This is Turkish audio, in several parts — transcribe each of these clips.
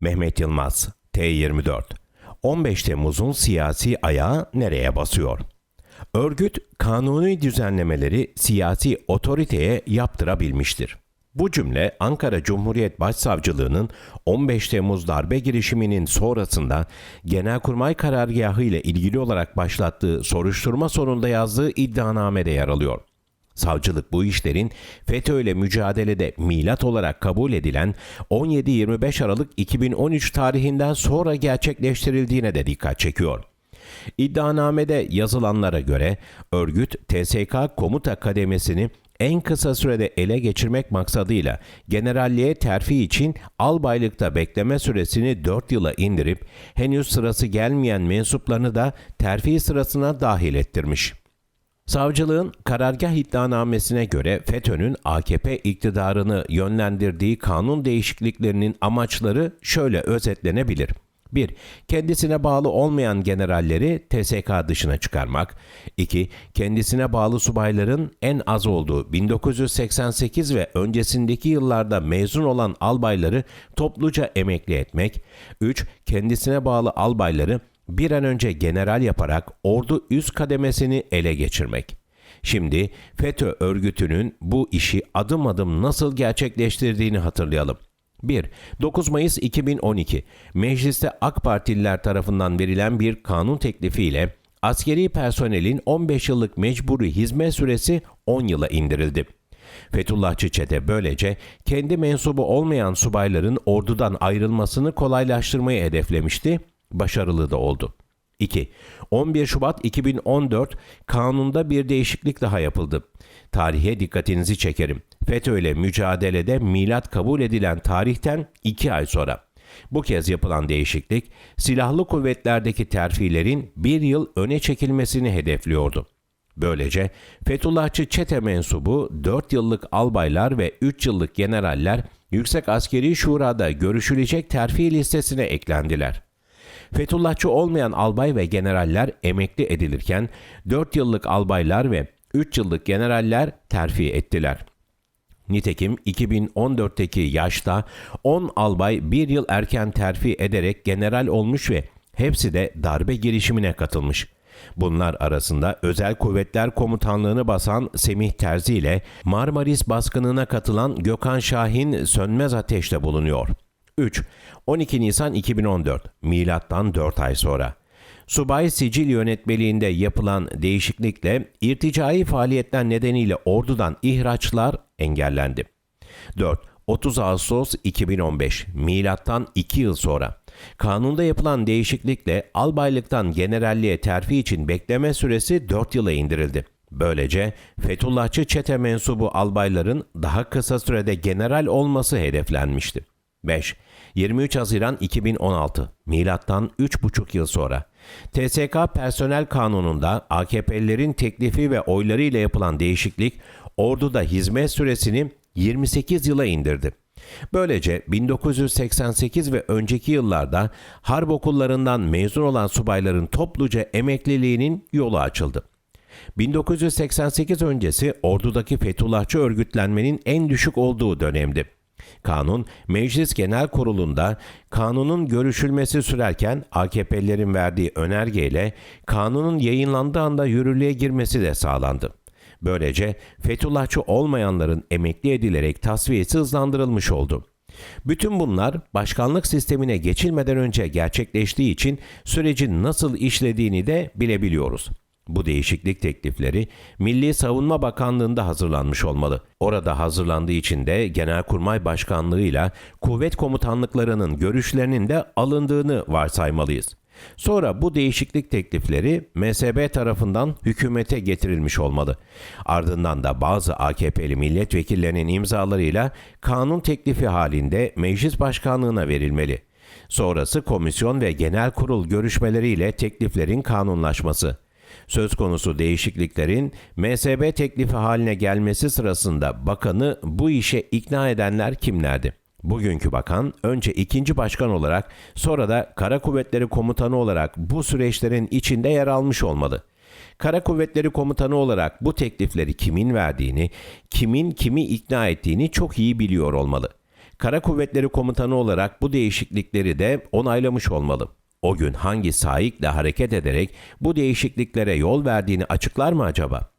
Mehmet Yılmaz, T24 15 Temmuz'un siyasi ayağı nereye basıyor? Örgüt, kanuni düzenlemeleri siyasi otoriteye yaptırabilmiştir. Bu cümle Ankara Cumhuriyet Başsavcılığı'nın 15 Temmuz darbe girişiminin sonrasında Genelkurmay karargahı ile ilgili olarak başlattığı soruşturma sonunda yazdığı iddianamede yer alıyor. Savcılık bu işlerin FETÖ ile mücadelede milat olarak kabul edilen 17-25 Aralık 2013 tarihinden sonra gerçekleştirildiğine de dikkat çekiyor. İddianamede yazılanlara göre örgüt TSK komuta kademesini en kısa sürede ele geçirmek maksadıyla generalliğe terfi için albaylıkta bekleme süresini 4 yıla indirip henüz sırası gelmeyen mensuplarını da terfi sırasına dahil ettirmiş. Savcılığın karargah iddianamesine göre FETÖ'nün AKP iktidarını yönlendirdiği kanun değişikliklerinin amaçları şöyle özetlenebilir. 1. Kendisine bağlı olmayan generalleri TSK dışına çıkarmak. 2. Kendisine bağlı subayların en az olduğu 1988 ve öncesindeki yıllarda mezun olan albayları topluca emekli etmek. 3. Kendisine bağlı albayları bir an önce general yaparak ordu üst kademesini ele geçirmek. Şimdi FETÖ örgütünün bu işi adım adım nasıl gerçekleştirdiğini hatırlayalım. 1. 9 Mayıs 2012 Mecliste AK Partililer tarafından verilen bir kanun teklifiyle askeri personelin 15 yıllık mecburi hizmet süresi 10 yıla indirildi. Fethullahçı çete böylece kendi mensubu olmayan subayların ordudan ayrılmasını kolaylaştırmayı hedeflemişti, başarılı da oldu. 2. 11 Şubat 2014 kanunda bir değişiklik daha yapıldı. Tarihe dikkatinizi çekerim. FETÖ ile mücadelede milat kabul edilen tarihten 2 ay sonra. Bu kez yapılan değişiklik silahlı kuvvetlerdeki terfilerin bir yıl öne çekilmesini hedefliyordu. Böylece Fethullahçı çete mensubu 4 yıllık albaylar ve 3 yıllık generaller Yüksek Askeri Şura'da görüşülecek terfi listesine eklendiler. Fethullahçı olmayan albay ve generaller emekli edilirken 4 yıllık albaylar ve 3 yıllık generaller terfi ettiler. Nitekim 2014'teki yaşta 10 albay bir yıl erken terfi ederek general olmuş ve hepsi de darbe girişimine katılmış. Bunlar arasında Özel Kuvvetler Komutanlığını basan Semih Terzi ile Marmaris baskınına katılan Gökhan Şahin sönmez ateşte bulunuyor. 3. 12 Nisan 2014 Milattan 4 ay sonra. Subay Sicil yönetmeliğinde yapılan değişiklikle irticai faaliyetler nedeniyle ordudan ihraçlar engellendi. 4. 30 Ağustos 2015 Milattan 2 yıl sonra. Kanunda yapılan değişiklikle albaylıktan generalliğe terfi için bekleme süresi 4 yıla indirildi. Böylece Fethullahçı çete mensubu albayların daha kısa sürede general olması hedeflenmişti. 5. 23 Haziran 2016 Milattan 3,5 yıl sonra TSK Personel Kanunu'nda AKP'lilerin teklifi ve oyları ile yapılan değişiklik orduda hizmet süresini 28 yıla indirdi. Böylece 1988 ve önceki yıllarda harp okullarından mezun olan subayların topluca emekliliğinin yolu açıldı. 1988 öncesi ordudaki Fethullahçı örgütlenmenin en düşük olduğu dönemdi. Kanun, Meclis Genel Kurulu'nda kanunun görüşülmesi sürerken AKP'lerin verdiği önergeyle kanunun yayınlandığı anda yürürlüğe girmesi de sağlandı. Böylece Fethullahçı olmayanların emekli edilerek tasfiyesi hızlandırılmış oldu. Bütün bunlar başkanlık sistemine geçilmeden önce gerçekleştiği için sürecin nasıl işlediğini de bilebiliyoruz. Bu değişiklik teklifleri Milli Savunma Bakanlığı'nda hazırlanmış olmalı. Orada hazırlandığı için de Genelkurmay Başkanlığı'yla kuvvet komutanlıklarının görüşlerinin de alındığını varsaymalıyız. Sonra bu değişiklik teklifleri MSB tarafından hükümete getirilmiş olmalı. Ardından da bazı AKP'li milletvekillerinin imzalarıyla kanun teklifi halinde meclis başkanlığına verilmeli. Sonrası komisyon ve genel kurul görüşmeleriyle tekliflerin kanunlaşması. Söz konusu değişikliklerin MSB teklifi haline gelmesi sırasında bakanı bu işe ikna edenler kimlerdi? Bugünkü bakan önce ikinci başkan olarak sonra da Kara Kuvvetleri Komutanı olarak bu süreçlerin içinde yer almış olmalı. Kara Kuvvetleri Komutanı olarak bu teklifleri kimin verdiğini, kimin kimi ikna ettiğini çok iyi biliyor olmalı. Kara Kuvvetleri Komutanı olarak bu değişiklikleri de onaylamış olmalı. O gün hangi saikle hareket ederek bu değişikliklere yol verdiğini açıklar mı acaba?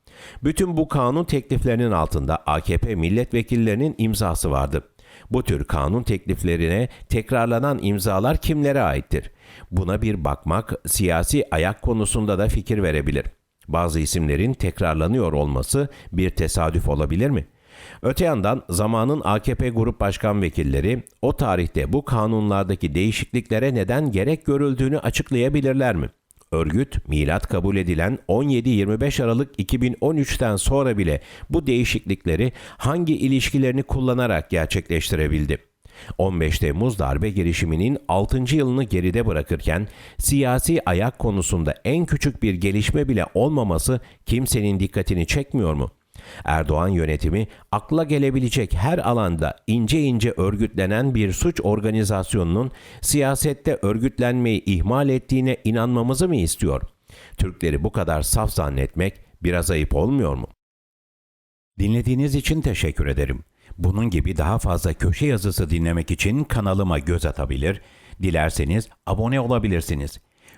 Bütün bu kanun tekliflerinin altında AKP milletvekillerinin imzası vardı. Bu tür kanun tekliflerine tekrarlanan imzalar kimlere aittir? Buna bir bakmak siyasi ayak konusunda da fikir verebilir. Bazı isimlerin tekrarlanıyor olması bir tesadüf olabilir mi? Öte yandan zamanın AKP Grup Başkan Vekilleri o tarihte bu kanunlardaki değişikliklere neden gerek görüldüğünü açıklayabilirler mi? Örgüt, milat kabul edilen 17-25 Aralık 2013'ten sonra bile bu değişiklikleri hangi ilişkilerini kullanarak gerçekleştirebildi? 15 Temmuz darbe girişiminin 6. yılını geride bırakırken siyasi ayak konusunda en küçük bir gelişme bile olmaması kimsenin dikkatini çekmiyor mu? Erdoğan yönetimi akla gelebilecek her alanda ince ince örgütlenen bir suç organizasyonunun siyasette örgütlenmeyi ihmal ettiğine inanmamızı mı istiyor? Türkleri bu kadar saf zannetmek biraz ayıp olmuyor mu? Dinlediğiniz için teşekkür ederim. Bunun gibi daha fazla köşe yazısı dinlemek için kanalıma göz atabilir, dilerseniz abone olabilirsiniz.